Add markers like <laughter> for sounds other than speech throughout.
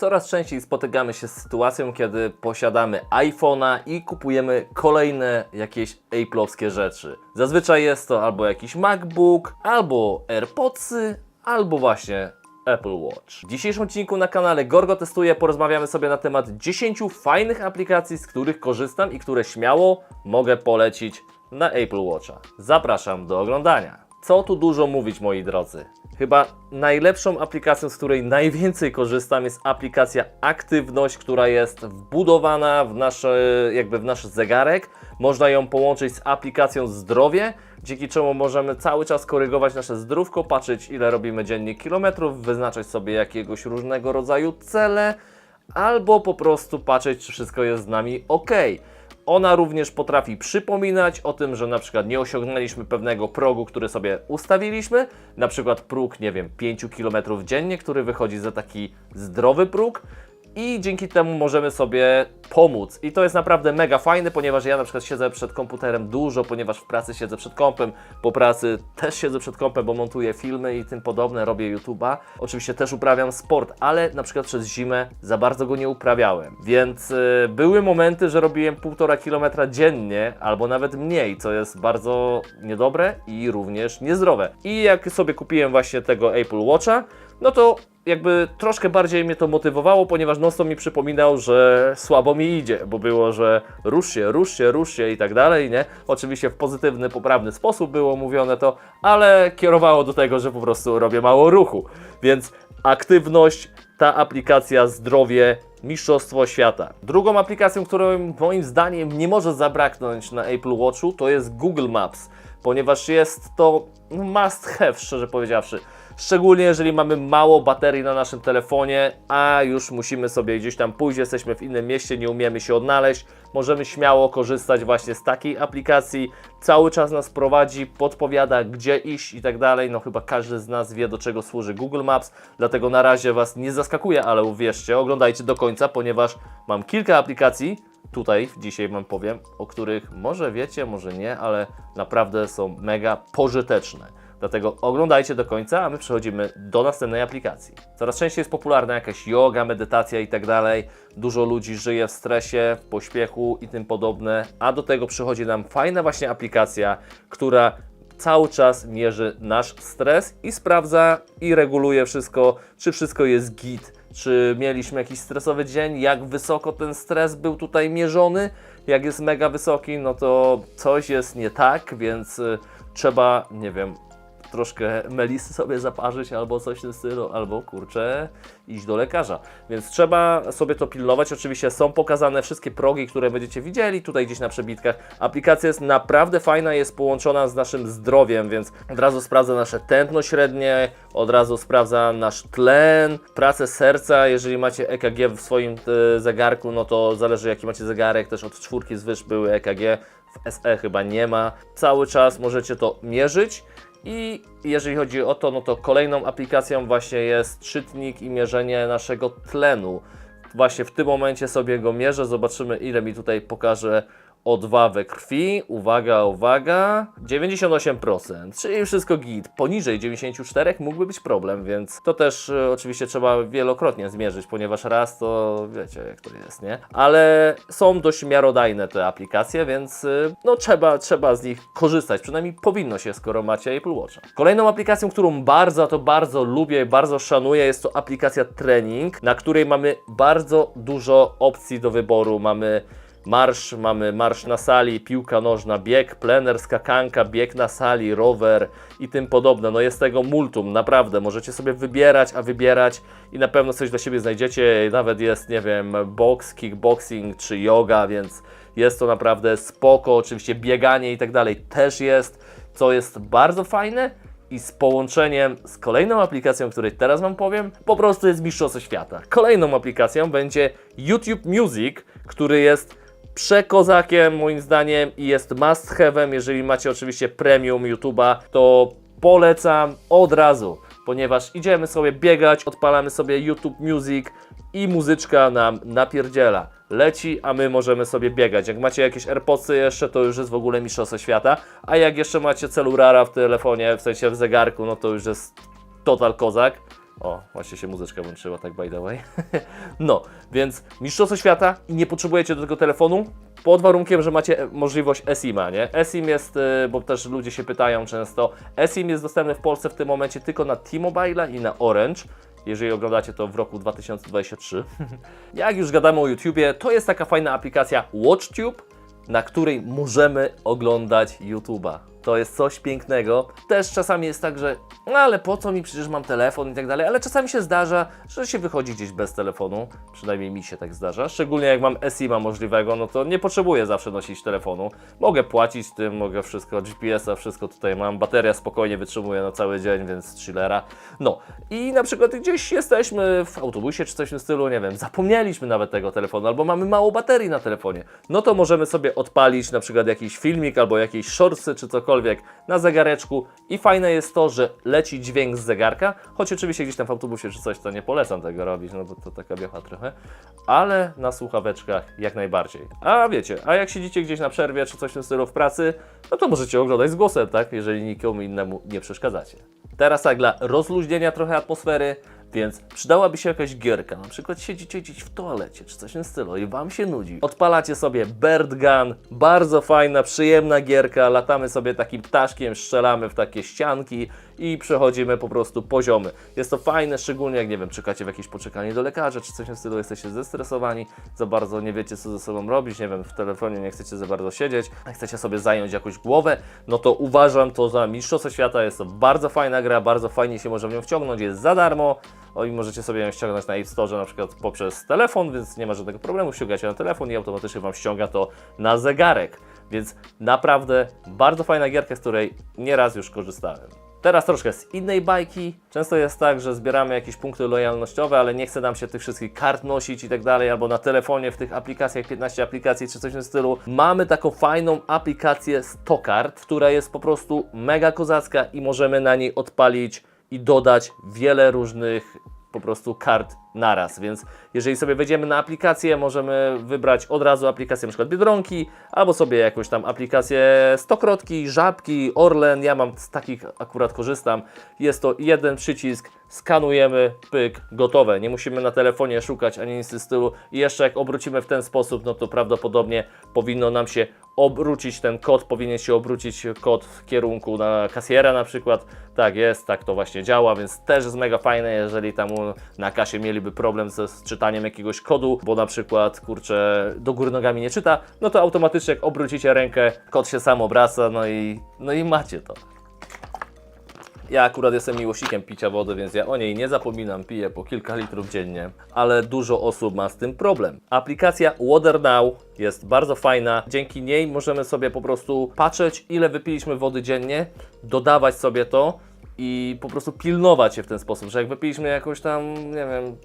Coraz częściej spotykamy się z sytuacją, kiedy posiadamy iPhone'a i kupujemy kolejne jakieś Apple'owskie rzeczy. Zazwyczaj jest to albo jakiś MacBook, albo AirPodsy, albo właśnie Apple Watch. W dzisiejszym odcinku na kanale Gorgo Testuje porozmawiamy sobie na temat 10 fajnych aplikacji, z których korzystam i które śmiało mogę polecić na Apple Watcha. Zapraszam do oglądania. Co tu dużo mówić, moi drodzy? Chyba najlepszą aplikacją, z której najwięcej korzystam, jest aplikacja Aktywność, która jest wbudowana w nasz, jakby w nasz zegarek. Można ją połączyć z aplikacją Zdrowie, dzięki czemu możemy cały czas korygować nasze zdrówko, patrzeć ile robimy dziennie kilometrów, wyznaczać sobie jakiegoś różnego rodzaju cele, albo po prostu patrzeć, czy wszystko jest z nami ok. Ona również potrafi przypominać o tym, że na przykład nie osiągnęliśmy pewnego progu, który sobie ustawiliśmy, na przykład próg, nie wiem, 5 km dziennie, który wychodzi za taki zdrowy próg i dzięki temu możemy sobie pomóc. I to jest naprawdę mega fajne, ponieważ ja na przykład siedzę przed komputerem dużo, ponieważ w pracy siedzę przed kompem, po pracy też siedzę przed kompem, bo montuję filmy i tym podobne, robię YouTube'a. Oczywiście też uprawiam sport, ale na przykład przez zimę za bardzo go nie uprawiałem. Więc y, były momenty, że robiłem 1,5 km dziennie, albo nawet mniej, co jest bardzo niedobre i również niezdrowe. I jak sobie kupiłem właśnie tego Apple Watcha, no to jakby troszkę bardziej mnie to motywowało, ponieważ non mi przypominał, że słabo mi idzie, bo było, że rusz się, rusz się, rusz się i tak dalej, nie? Oczywiście w pozytywny, poprawny sposób było mówione to, ale kierowało do tego, że po prostu robię mało ruchu. Więc aktywność, ta aplikacja zdrowie, Mistrzostwo Świata. Drugą aplikacją, którą moim zdaniem nie może zabraknąć na Apple Watchu, to jest Google Maps, ponieważ jest to must have, szczerze powiedziawszy. Szczególnie jeżeli mamy mało baterii na naszym telefonie, a już musimy sobie gdzieś tam pójść, jesteśmy w innym mieście, nie umiemy się odnaleźć, możemy śmiało korzystać właśnie z takiej aplikacji. Cały czas nas prowadzi, podpowiada gdzie iść i tak dalej. No chyba każdy z nas wie do czego służy Google Maps, dlatego na razie Was nie zaskakuje, ale uwierzcie, oglądajcie do końca, ponieważ mam kilka aplikacji, tutaj dzisiaj Wam powiem, o których może wiecie, może nie, ale naprawdę są mega pożyteczne. Dlatego oglądajcie do końca, a my przechodzimy do następnej aplikacji. Coraz częściej jest popularna jakaś yoga, medytacja i tak dalej. Dużo ludzi żyje w stresie, w pośpiechu i tym podobne, a do tego przychodzi nam fajna właśnie aplikacja, która cały czas mierzy nasz stres i sprawdza i reguluje wszystko, czy wszystko jest git, czy mieliśmy jakiś stresowy dzień, jak wysoko ten stres był tutaj mierzony. Jak jest mega wysoki, no to coś jest nie tak, więc y, trzeba, nie wiem, troszkę melisy sobie zaparzyć albo coś w tym stylu, albo kurczę, iść do lekarza. Więc trzeba sobie to pilnować. Oczywiście są pokazane wszystkie progi, które będziecie widzieli tutaj gdzieś na przebitkach. Aplikacja jest naprawdę fajna, jest połączona z naszym zdrowiem, więc od razu sprawdza nasze tętno średnie, od razu sprawdza nasz tlen, pracę serca. Jeżeli macie EKG w swoim e, zegarku, no to zależy jaki macie zegarek, też od czwórki zwyż były EKG. W SE chyba nie ma. Cały czas możecie to mierzyć. I jeżeli chodzi o to, no to kolejną aplikacją właśnie jest czytnik i mierzenie naszego tlenu. Właśnie w tym momencie sobie go mierzę, zobaczymy ile mi tutaj pokaże O2 we krwi. Uwaga, uwaga. 98%, czyli wszystko git. Poniżej 94 mógłby być problem, więc to też y, oczywiście trzeba wielokrotnie zmierzyć, ponieważ raz to wiecie jak to jest, nie? Ale są dość miarodajne te aplikacje, więc y, no trzeba, trzeba z nich korzystać. Przynajmniej powinno się, skoro macie Apple Watcha. Kolejną aplikacją, którą bardzo, to bardzo lubię, bardzo szanuję, jest to aplikacja Trening, na której mamy bardzo dużo opcji do wyboru. Mamy marsz, mamy marsz na sali, piłka nożna, bieg, plener, skakanka, bieg na sali, rower i tym podobne. No jest tego multum, naprawdę. Możecie sobie wybierać, a wybierać i na pewno coś dla siebie znajdziecie. Nawet jest, nie wiem, box, kickboxing czy yoga, więc jest to naprawdę spoko. Oczywiście bieganie i tak dalej też jest, co jest bardzo fajne i z połączeniem z kolejną aplikacją, o której teraz Wam powiem, po prostu jest Mistrzostwo Świata. Kolejną aplikacją będzie YouTube Music, który jest przekozakiem moim zdaniem i jest must have'em, jeżeli macie oczywiście premium YouTube'a, to polecam od razu, ponieważ idziemy sobie biegać, odpalamy sobie YouTube Music i muzyczka nam napierdziela. Leci, a my możemy sobie biegać. Jak macie jakieś AirPodsy jeszcze, to już jest w ogóle mistrzostwo świata, a jak jeszcze macie celurara w telefonie, w sensie w zegarku, no to już jest total kozak. O, właśnie się muzyczka włączyła, tak by the way. <laughs> no, więc Mistrzostwo Świata i nie potrzebujecie do tego telefonu, pod warunkiem, że macie możliwość eSIM-a, nie? eSIM jest, y, bo też ludzie się pytają często, eSIM jest dostępny w Polsce w tym momencie tylko na T-Mobile i na Orange. Jeżeli oglądacie to w roku 2023. <laughs> Jak już gadamy o YouTubie, to jest taka fajna aplikacja WatchTube, na której możemy oglądać YouTube'a. To jest coś pięknego. Też czasami jest tak, że no ale po co mi, przecież mam telefon i tak dalej, ale czasami się zdarza, że się wychodzi gdzieś bez telefonu, przynajmniej mi się tak zdarza, szczególnie jak mam SIM-a możliwego, no to nie potrzebuję zawsze nosić telefonu. Mogę płacić tym, mogę wszystko, GPS-a, wszystko tutaj mam, bateria spokojnie wytrzymuje na cały dzień, więc chillera. No i na przykład gdzieś jesteśmy w autobusie czy coś w tym stylu, nie wiem, zapomnieliśmy nawet tego telefonu, albo mamy mało baterii na telefonie, no to możemy sobie odpalić na przykład jakiś filmik albo jakieś shortsy czy cokolwiek na zegareczku i fajne jest to, że leci dźwięk z zegarka, choć oczywiście gdzieś tam w autobusie czy coś, to nie polecam tego robić, no bo to taka biecha trochę, ale na słuchaweczkach jak najbardziej. A wiecie, a jak siedzicie gdzieś na przerwie czy coś w tym stylu w pracy, no to możecie oglądać z głosem, tak, jeżeli nikomu innemu nie przeszkadzacie. Teraz tak dla rozluźnienia trochę atmosfery, więc przydałaby się jakaś gierka, na przykład siedzicie gdzieś w toalecie czy coś w tym stylu i Wam się nudzi. Odpalacie sobie Bird Gun, bardzo fajna, przyjemna gierka, latamy sobie takim ptaszkiem, strzelamy w takie ścianki i przechodzimy po prostu poziomy. Jest to fajne, szczególnie jak, nie wiem, czekacie w jakieś poczekanie do lekarza czy coś w tym stylu, jesteście zestresowani, za bardzo nie wiecie co ze sobą robić, nie wiem, w telefonie nie chcecie za bardzo siedzieć, chcecie sobie zająć jakąś głowę, no to uważam to za Mistrzostwo Świata, jest to bardzo fajna gra, bardzo fajnie się może w nią wciągnąć, jest za darmo, o i możecie sobie ją ściągnąć na App Store na przykład poprzez telefon, więc nie ma żadnego problemu, ściągacie na telefon i automatycznie Wam ściąga to na zegarek. Więc naprawdę bardzo fajna gierka, z której nieraz już korzystałem. Teraz troszkę z innej bajki. Często jest tak, że zbieramy jakieś punkty lojalnościowe, ale nie chce nam się tych wszystkich kart nosić i tak dalej, albo na telefonie w tych aplikacjach, 15 aplikacji czy coś w tym stylu. Mamy taką fajną aplikację 100 kart, która jest po prostu mega kozacka i możemy na niej odpalić i dodać wiele różnych po prostu kart naraz, więc jeżeli sobie wejdziemy na aplikację, możemy wybrać od razu aplikację przykład Biedronki, albo sobie jakąś tam aplikację Stokrotki, Żabki, Orlen, ja mam z takich akurat korzystam, jest to jeden przycisk, skanujemy, pyk, gotowe, nie musimy na telefonie szukać ani nic tym stylu. I jeszcze jak obrócimy w ten sposób, no to prawdopodobnie powinno nam się obrócić ten kod, powinien się obrócić kod w kierunku na kasjera na przykład. Tak jest, tak to właśnie działa, więc też jest mega fajne, jeżeli tam na kasie mieliby problem ze czytaniem jakiegoś kodu, bo na przykład kurczę do góry nogami nie czyta, no to automatycznie jak obrócicie rękę, kod się sam obraca, no i, no i macie to. Ja akurat jestem miłośnikiem picia wody, więc ja o niej nie zapominam, piję po kilka litrów dziennie, ale dużo osób ma z tym problem. Aplikacja Water Now jest bardzo fajna, dzięki niej możemy sobie po prostu patrzeć, ile wypiliśmy wody dziennie, dodawać sobie to i po prostu pilnować się w ten sposób, że jak wypiliśmy jakąś tam, nie wiem,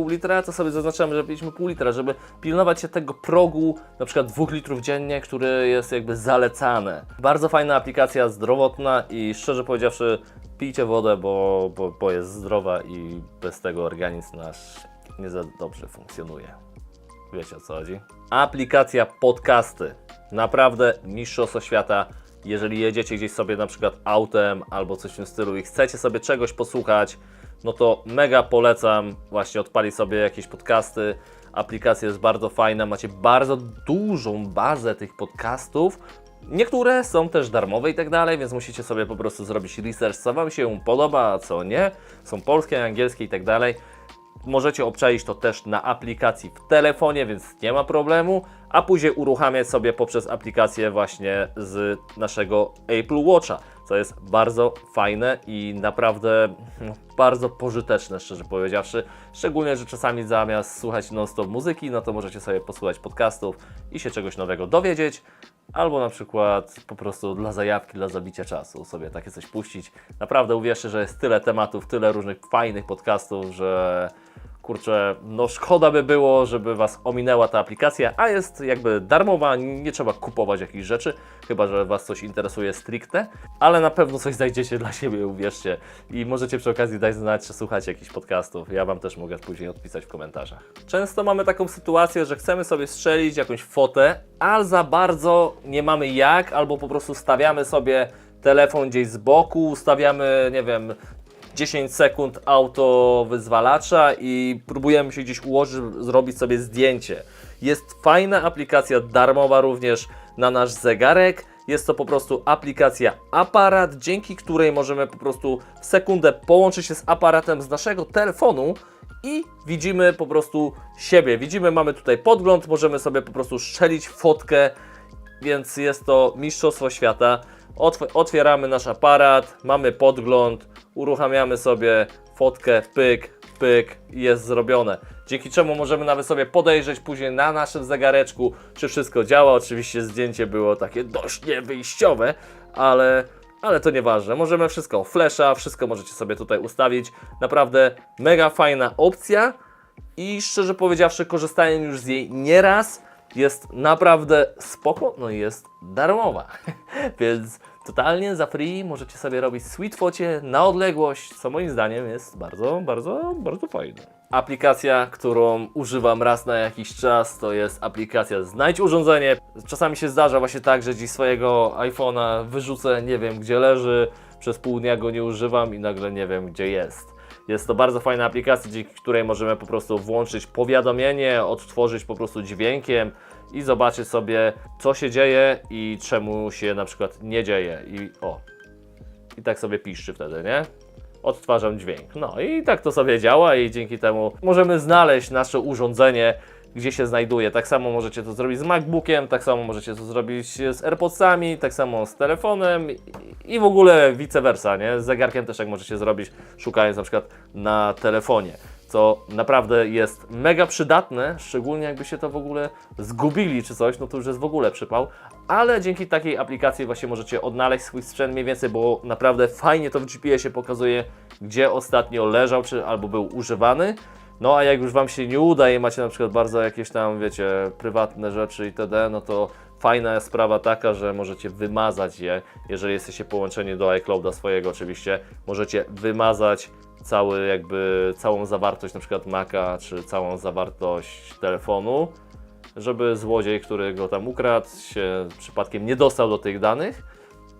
pół litra, to sobie zaznaczamy, że piliśmy pół litra, żeby pilnować się tego progu, na przykład dwóch litrów dziennie, który jest jakby zalecane. Bardzo fajna aplikacja, zdrowotna i szczerze powiedziawszy, pijcie wodę, bo, bo, bo jest zdrowa i bez tego organizm nasz nie za dobrze funkcjonuje. Wiecie o co chodzi? Aplikacja podcasty. Naprawdę mistrzostwo świata. Jeżeli jedziecie gdzieś sobie na przykład autem albo coś w tym stylu i chcecie sobie czegoś posłuchać, no to mega polecam właśnie odpalić sobie jakieś podcasty. Aplikacja jest bardzo fajna, macie bardzo dużą bazę tych podcastów. Niektóre są też darmowe i tak dalej, więc musicie sobie po prostu zrobić research, co Wam się podoba, a co nie. Są polskie, angielskie i tak dalej. Możecie obczaić to też na aplikacji w telefonie, więc nie ma problemu, a później uruchamiać sobie poprzez aplikację właśnie z naszego Apple Watcha, co jest bardzo fajne i naprawdę no, bardzo pożyteczne, szczerze powiedziawszy. Szczególnie, że czasami zamiast słuchać non-stop muzyki, no to możecie sobie posłuchać podcastów i się czegoś nowego dowiedzieć. Albo na przykład po prostu dla zajawki, dla zabicia czasu sobie takie coś puścić. Naprawdę uwierzcie, że jest tyle tematów, tyle różnych fajnych podcastów, że kurczę, no szkoda by było, żeby Was ominęła ta aplikacja, a jest jakby darmowa, nie trzeba kupować jakichś rzeczy, chyba że Was coś interesuje stricte, ale na pewno coś znajdziecie dla siebie, uwierzcie. I możecie przy okazji dać znać, czy słuchacie jakichś podcastów. Ja Wam też mogę później odpisać w komentarzach. Często mamy taką sytuację, że chcemy sobie strzelić jakąś fotę, ale za bardzo nie mamy jak, albo po prostu stawiamy sobie telefon gdzieś z boku, stawiamy, nie wiem, 10 sekund auto wyzwalacza i próbujemy się gdzieś ułożyć, zrobić sobie zdjęcie. Jest fajna aplikacja darmowa również na nasz zegarek. Jest to po prostu aplikacja aparat, dzięki której możemy po prostu w sekundę połączyć się z aparatem z naszego telefonu i widzimy po prostu siebie. Widzimy, mamy tutaj podgląd, możemy sobie po prostu strzelić fotkę, więc jest to mistrzostwo świata. Otw- otwieramy nasz aparat, mamy podgląd, uruchamiamy sobie fotkę, pyk, pyk i jest zrobione. Dzięki czemu możemy nawet sobie podejrzeć później na naszym zegareczku, czy wszystko działa. Oczywiście zdjęcie było takie dość niewyjściowe, ale, ale to nieważne. Możemy wszystko, flasha, wszystko możecie sobie tutaj ustawić. Naprawdę mega fajna opcja i szczerze powiedziawszy korzystałem już z jej nieraz. Jest naprawdę spoko, no i jest darmowa. <laughs> Więc totalnie za free możecie sobie robić sweet focie na odległość, co moim zdaniem jest bardzo, bardzo, bardzo fajne. Aplikacja, którą używam raz na jakiś czas, to jest aplikacja Znajdź urządzenie. Czasami się zdarza właśnie tak, że dziś swojego iPhone'a wyrzucę, nie wiem gdzie leży, przez pół dnia go nie używam i nagle nie wiem gdzie jest. Jest to bardzo fajna aplikacja, dzięki której możemy po prostu włączyć powiadomienie, odtworzyć po prostu dźwiękiem i zobaczyć sobie, co się dzieje i czemu się na przykład nie dzieje. I o, i tak sobie piszczy wtedy, nie? Odtwarzam dźwięk. No i tak to sobie działa i dzięki temu możemy znaleźć nasze urządzenie, gdzie się znajduje. Tak samo możecie to zrobić z MacBookiem, tak samo możecie to zrobić z AirPodsami, tak samo z telefonem i, w ogóle vice versa, nie? Z zegarkiem też jak możecie zrobić, szukając na przykład na telefonie. Co naprawdę jest mega przydatne, szczególnie jakby się to w ogóle zgubili czy coś, no to już jest w ogóle przypał. Ale dzięki takiej aplikacji właśnie możecie odnaleźć swój sprzęt mniej więcej, bo naprawdę fajnie to w GPS-ie pokazuje, gdzie ostatnio leżał czy albo był używany. No a jak już Wam się nie uda i macie na przykład bardzo jakieś tam, wiecie, prywatne rzeczy itd., no to fajna sprawa taka, że możecie wymazać je, jeżeli jesteście połączeni do iClouda swojego oczywiście, możecie wymazać cały jakby, całą zawartość na przykład Maca, czy całą zawartość telefonu, żeby złodziej, który go tam ukradł, się przypadkiem nie dostał do tych danych.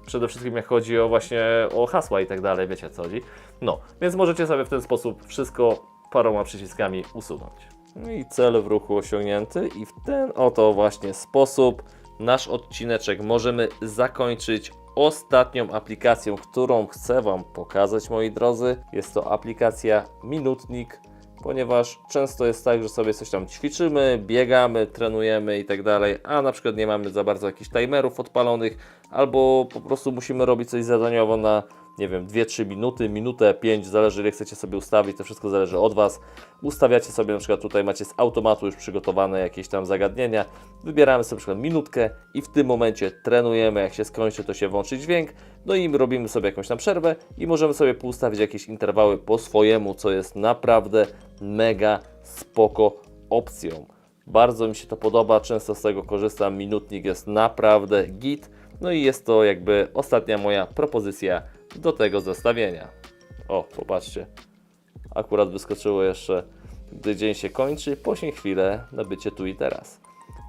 Przede wszystkim jak chodzi o właśnie o hasła i tak dalej, wiecie co chodzi. No, więc możecie sobie w ten sposób wszystko paroma przyciskami usunąć. No i cel w ruchu osiągnięty i w ten oto właśnie sposób nasz odcineczek możemy zakończyć ostatnią aplikacją, którą chcę Wam pokazać, moi drodzy. Jest to aplikacja Minutnik, ponieważ często jest tak, że sobie coś tam ćwiczymy, biegamy, trenujemy i tak dalej, a na przykład nie mamy za bardzo jakichś timerów odpalonych, albo po prostu musimy robić coś zadaniowo na, nie wiem, 2-3 minuty, minutę, 5, zależy ile chcecie sobie ustawić, to wszystko zależy od Was. Ustawiacie sobie na przykład tutaj macie z automatu już przygotowane jakieś tam zagadnienia, wybieramy sobie na przykład minutkę i w tym momencie trenujemy, jak się skończy to się włączy dźwięk, no i robimy sobie jakąś tam przerwę i możemy sobie poustawić jakieś interwały po swojemu, co jest naprawdę mega spoko opcją. Bardzo mi się to podoba, często z tego korzystam, minutnik jest naprawdę git, no i jest to jakby ostatnia moja propozycja do tego zestawienia. O, popatrzcie, akurat wyskoczyło jeszcze, gdy dzień się kończy, poświęć chwilę na bycie tu i teraz.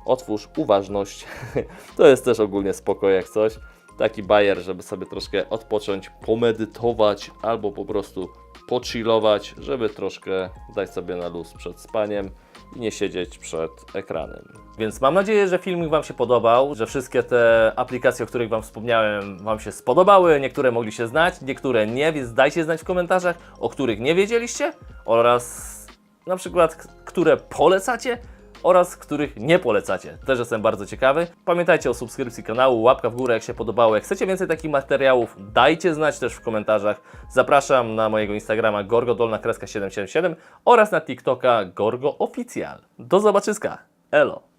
Otwórz uważność, <laughs> to jest też ogólnie spoko jak coś. Taki bajer, żeby sobie troszkę odpocząć, pomedytować albo po prostu pochillować, żeby troszkę dać sobie na luz przed spaniem nie siedzieć przed ekranem. Więc mam nadzieję, że filmik Wam się podobał, że wszystkie te aplikacje, o których Wam wspomniałem, Wam się spodobały. Niektóre mogliście znać, niektóre nie, więc dajcie znać w komentarzach, o których nie wiedzieliście oraz na przykład, które polecacie oraz których nie polecacie. Też jestem bardzo ciekawy. Pamiętajcie o subskrypcji kanału, łapka w górę jak się podobało. Jak chcecie więcej takich materiałów, dajcie znać też w komentarzach. Zapraszam na mojego Instagrama gorgodolna 777 oraz na TikToka Gorgo Oficjal. Do zobaczyska. Elo.